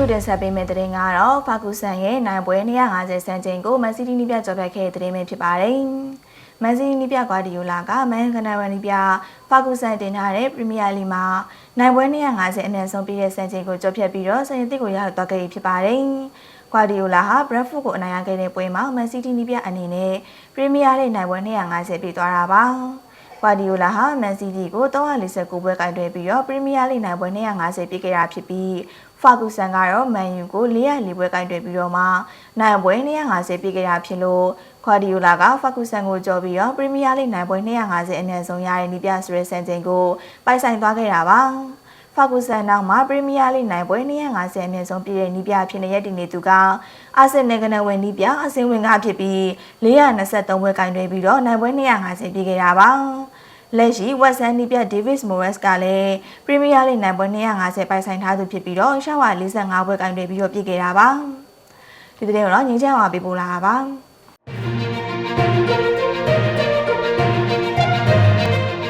ခုတင်ဆက်ပေးမယ့်သတင်းကတော့ဖာကူဆန်ရဲ့နိုင်ပွဲ250စံချိန်ကိုမန်စီးတီးနီးပြကြော်ပြခဲ့တဲ့သတင်းပဲဖြစ်ပါတယ်။မန်စီးတီးနီးပြကွာဒီယိုလာကမန်ကနဝန်နီးပြဖာကူဆန်တင်ထားတဲ့ပရီးမီးယားလိမှာနိုင်ပွဲ250အနည်းဆုံးပြည့်တဲ့စံချိန်ကိုကြော်ဖြတ်ပြီးတော့စံရင်သစ်ကိုရသွားခဲ့ဖြစ်ပါတယ်။ကွာဒီယိုလာဟာဘရက်ဖုတ်ကိုအနိုင်ရခဲ့တဲ့ပွဲမှာမန်စီးတီးနီးပြအနေနဲ့ပရီးမီးယားလိနိုင်ပွဲ250ပြည့်သွားတာပါ။ ကွာဒီယိုလာဟာမန်စီးတီးကို349ပွဲကင်တွဲပြီးတော့ပရီးမီးယားလိနိုင်ပွဲ250ပြည့်ခဲ့တာဖြစ်ပြီးဖာကူဆန်ကတော့မန်ယူကို404ပွဲကင်တွဲပြီးတော့မှနိုင်ပွဲ250ပြည့်ခဲ့တာဖြစ်လို့ကွာဒီယိုလာကဖာကူဆန်ကိုကြော်ပြီးတော့ပရီးမီးယားလိနိုင်ပွဲ250အနည်းဆုံးရတဲ့နီးပြဆိုတဲ့စံချိန်ကိုပိုင်ဆိုင်သွားခဲ့တာပါ ဖာကူဆန်နောက်မှာပရီးမီးယားလိနိုင်ပွဲ250အမြင့်ဆုံးပြည့်တဲ့နီးပြဖြစ်နေရတဲ့နေသူကအာဆင်နယ်ကနဝင်နီးပြအစင်းဝင်ကဖြစ်ပြီး423ပွဲကင်တွဲပြီးတော့နိုင်ပွဲ250ပြည့်ခဲ့တာပါလက်ရှိဝက်ဆန်နီးပြဒေးဗစ်မိုရက်စ်ကလည်းပရီးမီးယားလိနိုင်ပွဲ250ပိုင်ဆိုင်ထားသူဖြစ်ပြီးတော့ရှောက်ဝါ45ပွဲကင်တွဲပြီးတော့ပြည့်ခဲ့တာပါဒီတဲ့တော့ငင်းချမ်းပါပေးပို့လာတာပါ